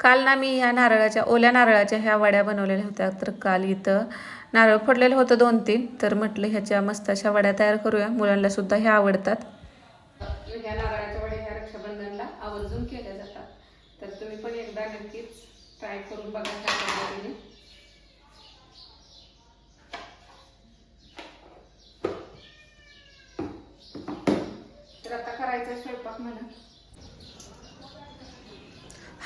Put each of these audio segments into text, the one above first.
काल ना मी ह्या नारळाच्या ओल्या नारळाच्या ह्या वड्या बनवलेल्या होत्या तर काल इथं नारळ फोडलेलं होतं दोन तीन तर म्हटलं ह्याच्या मस्त अशा वड्या तयार करूया. मुलांना सुद्धा ह्या आवडतात. ह्या नारळाच्या वड्या ह्या रक्षाबंधनला आवर्जून केल्या जातात. तर तुम्ही पण एकदा नक्कीच ट्राय करून बघा तर आता करायचा स्वयंपाक म्हणा.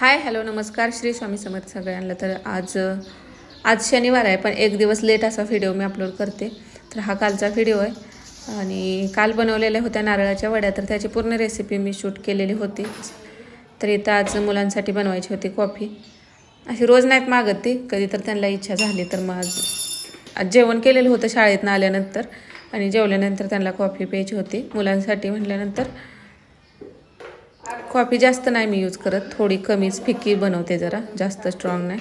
हाय हॅलो नमस्कार. श्री स्वामी समर्थ सगळ्यांना. तर आज आज शनिवार आहे पण एक दिवस लेट असा व्हिडिओ मी अपलोड करते. तर हा कालचा व्हिडिओ आहे. आणि काल बनवलेल्या होत्या नारळाच्या वड्या तर त्याची पूर्ण रेसिपी मी शूट केलेली होती. तर इथं आज मुलांसाठी बनवायची होती कॉफी अशी रोज नाहीत मागत ती. कधी तर त्यांना इच्छा झाली तर मग आज आज जेवण केलेलं होतं शाळेतनं आल्यानंतर. आणि जेवल्यानंतर त्यांना कॉफी प्यायची होती. मुलांसाठी म्हटल्यानंतर कॉफी जास्त नाही मी यूज करत. थोडी कमीच फिक्की बनवते जरा. जास्त स्ट्रॉंग नाही.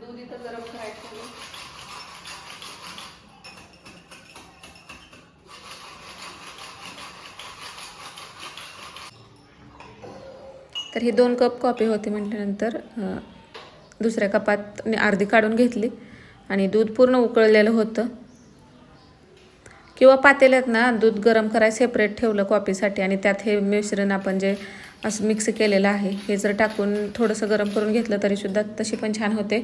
दूध इथं गरम करायचं तर ही दोन कप कॉफी होती म्हटल्यानंतर दुसऱ्या कपात मी अर्धी काढून घेतली आणि दूध पूर्ण उकळलेलं होतं. किंवा पातेल्यात ना दूध गरम करायला सेपरेट ठेवलं कॉफीसाठी आणि त्यात हे मिश्रण आपण जे असं मिक्स केलेलं आहे हे जर टाकून थोडंसं गरम करून घेतलं तरीसुद्धा तशी पण छान होते.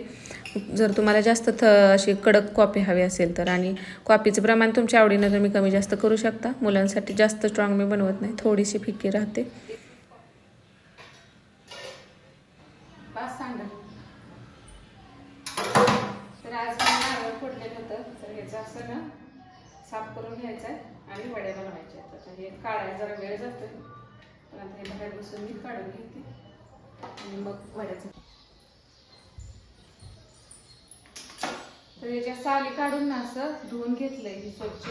जर तुम्हाला जास्त थ अशी कडक कॉफी हवी असेल तर आणि कॉफीचं प्रमाण तुमच्या आवडीनं तुम्ही कमी जास्त करू शकता. मुलांसाठी जास्त स्ट्रॉंग मी बनवत नाही थोडीशी फिकी राहते तर आज मी नारळ फोडलेलं होतं तर ह्याचं असं ना साफ करून घ्यायचं आहे आणि वड्या बनवायच्या आता हे काढायला जरा वेळ जातो पण आता हे बाहेर बसून मी काढून घेते. आणि मग वड्याचं. तर याच्या साली काढून ना असं धुवून घेतलंय ही स्वच्छ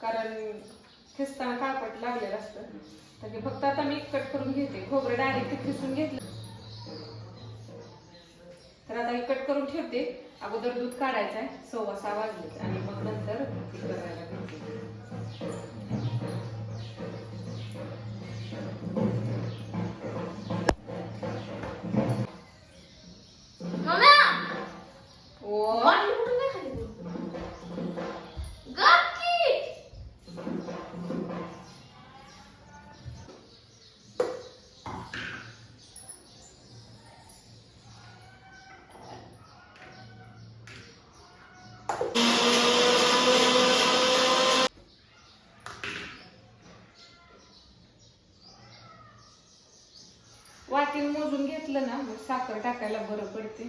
कारण खेचताना कापट लागलेलं असतं. तर हे फक्त आता मी कट करून घेते. खोबरं डायरेक्ट खिसून घेतलं. आता हे कट करून ठेवते. अगोदर दूध काढायचं आहे सव्वा सहा वाजले आणि मग नंतर करायला वाटीन मोजून घेतलं ना मग साखर टाकायला बरं पडते.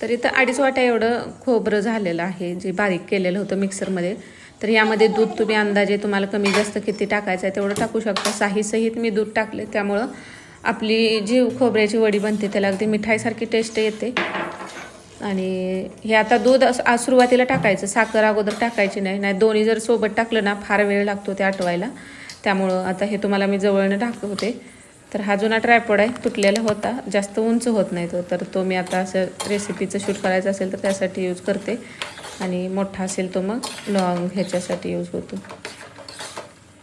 तर इथं अडीच वाट्या एवढं खोबरं झालेलं आहे जे बारीक केलेलं होतं मिक्सरमध्ये तर यामध्ये दूध तुम्ही अंदाजे तुम्हाला कमी जास्त किती टाकायचं आहे तेवढं टाकू शकता. साहीसहित मी दूध टाकले त्यामुळं आपली जी खोबऱ्याची वडी बनते त्याला अगदी मिठाईसारखी टेस्ट येते. आणि हे आता दूध असं सुरुवातीला टाकायचं साखर अगोदर टाकायची नाही नाही दोन्ही जर सोबत टाकलं ना फार वेळ लागतो ते आटवायला. त्यामुळं आता हे तुम्हाला मी जवळनं दाखवते. तर हा जुना ट्रायपॉड आहे तुटलेला होता जास्त उंच होत नाही तो तर तो मी आता असं रेसिपीचं शूट करायचं असेल तर त्यासाठी यूज करते. आणि मोठा असेल तो मग लॉंग ह्याच्यासाठी यूज होतो.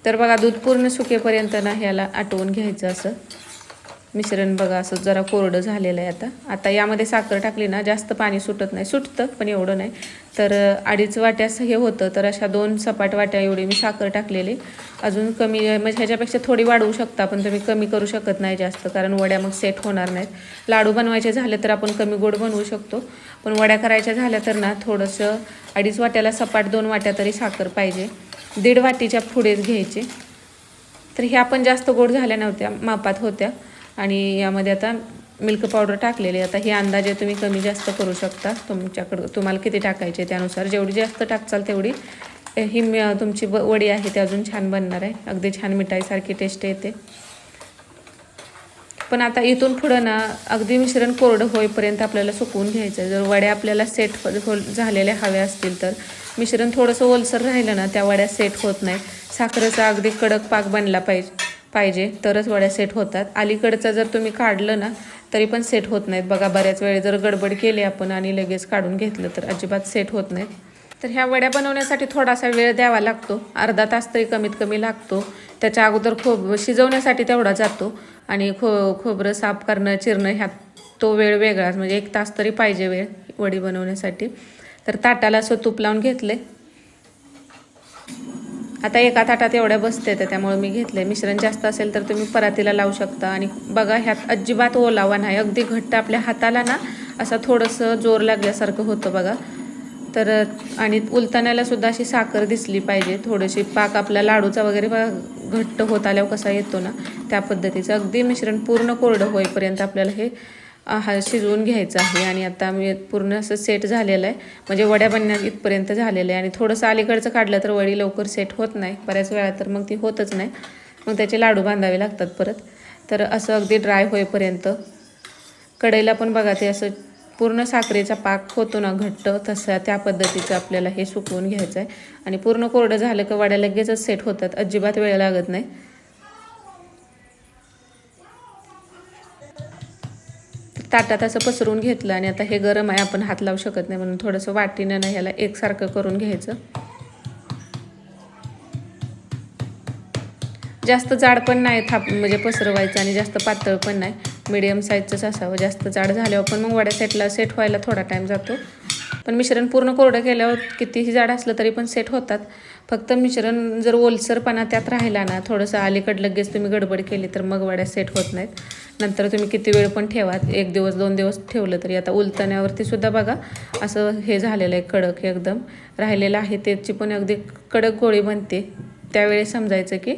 तर बघा दूध पूर्ण सुकेपर्यंत ना ह्याला आटवून घ्यायचं असं. मिश्रण बघा असं जरा कोरडं झालेलं आहे आता. आता यामध्ये साखर टाकली ना जास्त पाणी सुटत नाही. सुटतं पण एवढं नाही. तर अडीच वाट्यास हे होतं तर अशा दोन सपाट वाट्या एवढी मी साखर टाकलेली. अजून कमी म्हणजे ह्याच्यापेक्षा थोडी वाढवू शकता पण तुम्ही कमी करू शकत नाही जास्त कारण वड्या मग सेट होणार नाहीत. लाडू बनवायचे झाले तर आपण कमी गोड बनवू शकतो. पण वड्या करायच्या झाल्या तर ना थोडंसं अडीच वाट्याला सपाट दोन वाट्या तरी साखर पाहिजे. दीड वाटीच्या पुढेच घ्यायचे. तर ह्या पण जास्त गोड झाल्या नव्हत्या मापात होत्या. आणि यामध्ये आता मिल्क पावडर टाकलेली. आहे. आता हे अंदाजे तुम्ही कमी जास्त करू शकता. तुमच्याकडं तुम्हाला किती टाकायचे त्यानुसार. जेवढी जास्त टाकचाल तेवढी ही तुमची ब- वडी आहे ती अजून छान बनणार आहे. अगदी छान मिठाईसारखी टेस्ट येते. पण आता इथून पुढं ना अगदी मिश्रण कोरडं होईपर्यंत आपल्याला सुकवून घ्यायचं आहे जर वड्या आपल्याला सेट हो झालेल्या हव्या असतील तर. मिश्रण थोडंसं ओलसर राहिलं ना त्या वड्या सेट होत नाही. साखरेचा अगदी कडक पाक बनला पाहिजे. पाहिजे तरच वड्या सेट होतात. अलीकडचं जर तुम्ही काढलं ना तरी पण सेट होत नाहीत. बघा बऱ्याच वेळे जर गडबड केली आपण आणि लगेच काढून घेतलं तर अजिबात सेट होत नाहीत. तर ह्या वड्या बनवण्यासाठी थोडासा वेळ द्यावा लागतो. अर्धा तास तरी कमीत कमी लागतो. त्याच्या अगोदर खोब शिजवण्यासाठी तेवढा जातो. आणि खो खोबरं साफ करणं चिरणं ह्या तो वेळ वेगळाच. म्हणजे एक तास तरी पाहिजे वेळ वडी बनवण्यासाठी. तर ताटाला असं तूप लावून घेतले आता एका ताटात एवढ्या बसते तर त्यामुळे मी घेतले मिश्रण जास्त असेल तर तुम्ही परातीला लावू शकता. आणि बघा ह्यात अजिबात ओलावा नाही. अगदी घट्ट आपल्या हाताला ना असं थोडंसं जोर लागल्यासारखं होतं बघा. तर आणि उलताण्याला सुद्धा अशी साखर दिसली पाहिजे. थोडीशी पाक आपला लाडूचा वगैरे घट्ट होत आल्यावर कसा येतो ना त्या पद्धतीचं. अगदी मिश्रण पूर्ण कोरडं होईपर्यंत आपल्याला हे हा शिजवून घ्यायचा आहे आणि आता मी पूर्ण असं सेट झालेलं आहे. म्हणजे वड्या बनण्या इथपर्यंत झालेलं आहे. आणि थोडंसं अलीकडचं काढलं तर वडी लवकर सेट होत नाही. बऱ्याच वेळा तर मग ती होतच नाही. मग त्याचे लाडू बांधावे लागतात परत. तर असं अगदी ड्राय होईपर्यंत. कढईला पण बघा ते असं पूर्ण साखरेचा पाक होतो ना घट्ट तसा त्या पद्धतीचं आपल्याला हे सुकवून घ्यायचं आहे. आणि पूर्ण कोरडं झालं की वड्या लगेचच सेट होतात. अजिबात वेळ लागत नाही. ताटात असं पसरून घेतलं आणि आता हे गरम आहे आपण हात लावू शकत नाही म्हणून थोडंसं वाटीनं ना ह्याला एकसारखं करून घ्यायचं. जास्त जाड पण नाही थाप म्हणजे पसरवायचं आणि जास्त पातळ पण नाही. मिडियम साईजचंच असावं. जास्त जाड झाल्यावर पण मग वड्या सेटला सेट व्हायला थोडा टाईम जातो. पण मिश्रण पूर्ण कोरडं केल्यावर कितीही जाड असलं तरी पण सेट होतात. फक्त मिश्रण जर ओलसरपणा त्यात राहिला ना थोडंसं अलीकड लगेच तुम्ही गडबड केली तर मग वड्या सेट होत नाहीत. नंतर तुम्ही किती वेळ पण ठेवा एक दिवस दोन दिवस ठेवलं तरी. आता उलतण्यावरती सुद्धा बघा असं हे झालेलं आहे कडक एकदम. राहिलेलं आहे त्याची पण अगदी कडक गोळी बनते. त्यावेळी समजायचं की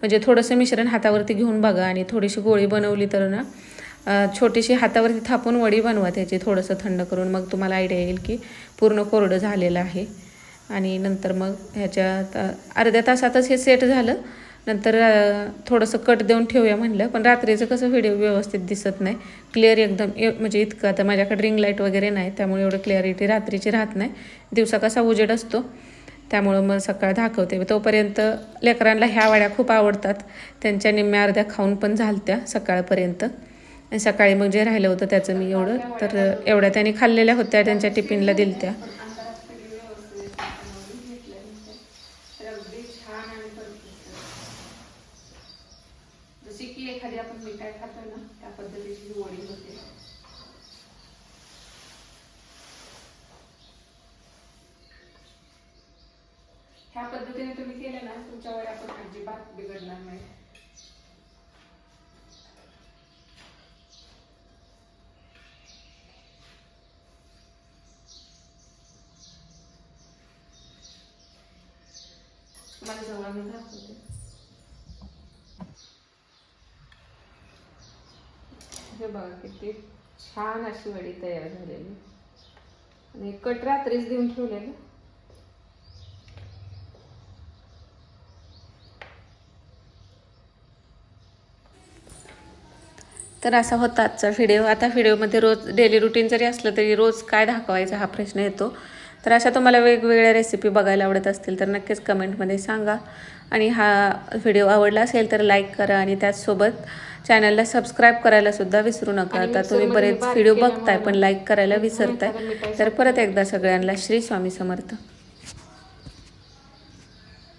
म्हणजे थोडंसं मिश्रण हातावरती घेऊन बघा आणि थोडीशी गोळी बनवली तर ना छोटीशी हातावरती थापून वडी बनवा त्याची थोडंसं थंड करून. मग तुम्हाला आयडिया येईल की पूर्ण कोरडं झालेलं आहे. आणि नंतर मग ह्याच्यात अर्ध्या तासातच हे सेट झालं. नंतर थोडंसं कट देऊन ठेवूया म्हणलं. पण रात्रीचं कसं व्हिडिओ व्यवस्थित दिसत नाही. क्लिअर एकदम ए- म्हणजे इतकं. आता माझ्याकडे रिंग लाइट वगैरे नाही त्यामुळे एवढं क्लिअरिटी रात्रीची राहत नाही. दिवसा कसा उजेड असतो त्यामुळं मग सकाळ दाखवते. तोपर्यंत लेकरांना ह्या वाड्या खूप आवडतात. त्यांच्या निम्म्या अर्ध्या खाऊन पण झालत्या सकाळपर्यंत. सकाळी मग जे राहिलं होतं त्याचं मी एवढं तर एवढ्या त्याने खाल्लेल्या होत्या त्यांच्या टिफिनला दिलत्या. त्या ह्या पद्धतीने तुम्ही केलं ना तुमच्या वड्या अजिबात बिघडणार नाही. मला जवळ दाखवते हे बघा किती छान अशी वडी तयार झालेली. आणि कट रात्रीच देऊन ठेवलेलं. तर असा होता आजचा व्हिडिओ. आता व्हिडिओमध्ये रोज डेली रुटीन जरी असलं तरी रोज काय दाखवायचा हा प्रश्न येतो. तर अशा तुम्हाला वेगवेगळ्या रेसिपी बघायला आवडत असतील तर नक्कीच कमेंटमध्ये सांगा. आणि हा व्हिडिओ आवडला असेल तर लाईक करा आणि त्याचसोबत चॅनलला सबस्क्राईब करायला सुद्धा विसरू नका. आता तुम्ही बरेच व्हिडिओ बघताय पण लाईक करायला विसरताय. तर परत एकदा सगळ्यांना श्री स्वामी समर्थ.